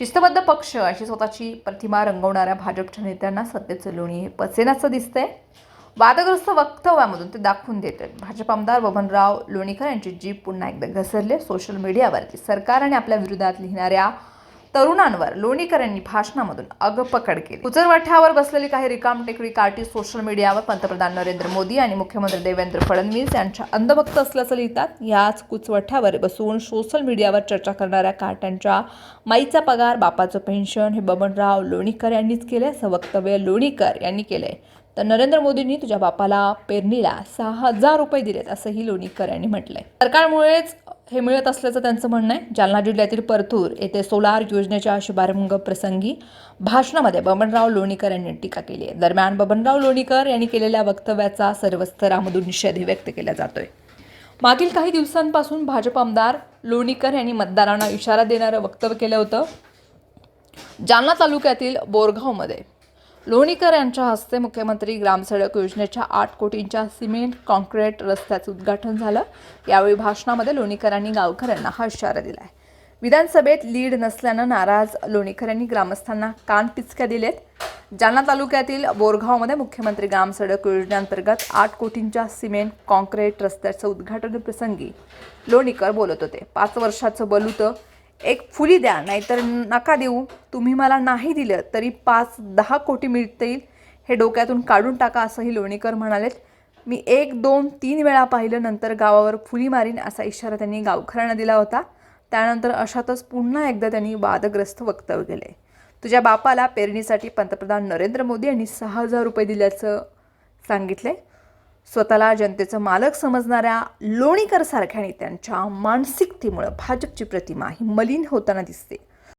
शिस्तबद्ध पक्ष अशी स्वतःची प्रतिमा रंगवणाऱ्या भाजपच्या नेत्यांना सत्तेचं लोणी हे पचेनाचं दिसतंय. वादग्रस्त वक्तव्यामधून ते दाखवून देत आहेत भाजप आमदार बबनराव लोणीकर यांची जीप पुन्हा एकदा घसरले. सोशल मीडियावरती सरकार आणि आपल्या विरोधात लिहिणाऱ्या तरुणांवर लोणीकर यांनी भाषणामधून अगपकड केली. उचरवाठ्यावर बसलेली काही रिकाम टेकडी काठी सोशल मीडियावर पंतप्रधान नरेंद्र मोदी आणि मुख्यमंत्री देवेंद्र फडणवीस यांच्या अंधभक्त असल्याचं लिहितात. याच कुचवठ्यावर बसून सोशल मीडियावर चर्चा करणाऱ्या काट्यांच्या माईचा पगार बापाचं पेन्शन हे बबनराव लोणीकर यांनीच केले असं वक्तव्य लोणीकर यांनी केलंय. तर नरेंद्र मोदींनी तुझ्या बापाला पेरणीला सहा हजार रुपये दिलेत असंही लोणीकर यांनी म्हटलंय. सरकारमुळेच हे मिळत असल्याचं त्यांचं म्हणणं आहे. जालना जिल्ह्यातील परतूर येथे सोलार योजनेच्या शुभारंभ प्रसंगी भाषणामध्ये बबनराव लोणीकर यांनी टीका केली आहे. दरम्यान बबनराव लोणीकर यांनी केलेल्या वक्तव्याचा सर्व स्तरामधून निषेध व्यक्त केला जातोय. मागील काही दिवसांपासून भाजप आमदार लोणीकर यांनी मतदारांना इशारा देणारं वक्तव्य केलं होतं. जालना तालुक्यातील बोरगावमध्ये लोणीकर यांच्या हस्ते मुख्यमंत्री ग्रामसडक योजनेच्या आठ कोटींच्या सिमेंट कॉन्क्रीट रस्त्याचं उद्घाटन झालं. यावेळी भाषणामध्ये लोणीकरांनी गावकऱ्यांना हा इशारा दिला आहे विधानसभेत लीड नसल्यानं नाराज लोणीकर यांनी ग्रामस्थांना कान पिचक्या दिलेत. जालना तालुक्यातील बोरगावमध्ये मुख्यमंत्री ग्रामसडक योजनेअंतर्गत आठ कोटींच्या सिमेंट कॉन्क्रीट रस्त्याचं उद्घाटन प्रसंगी लोणीकर बोलत होते. पाच वर्षाचं बलूतं एक फुली द्या नाहीतर नका देऊ. तुम्ही मला नाही दिलं तरी पाच दहा कोटी मिळतील. हे डोक्यातून काढून टाका असंही लोणीकर म्हणालेत. मी एक दोन तीन वेळा पाहिलं नंतर गावावर फुली मारीन असा इशारा त्यांनी गावकऱ्यांना दिला होता. त्यानंतर अशातच पुन्हा एकदा त्यांनी वादग्रस्त वक्तव्य केले. तुझ्या बापाला पेरणीसाठी पंतप्रधान नरेंद्र मोदी यांनी सहा हजार रुपये दिल्याचं सांगितले स्वतःला जनतेचं मालक समजणाऱ्या लोणीकर सारख्या नेत्यांच्या मानसिकतेमुळं भाजपची प्रतिमा ही मलिन होताना दिसते.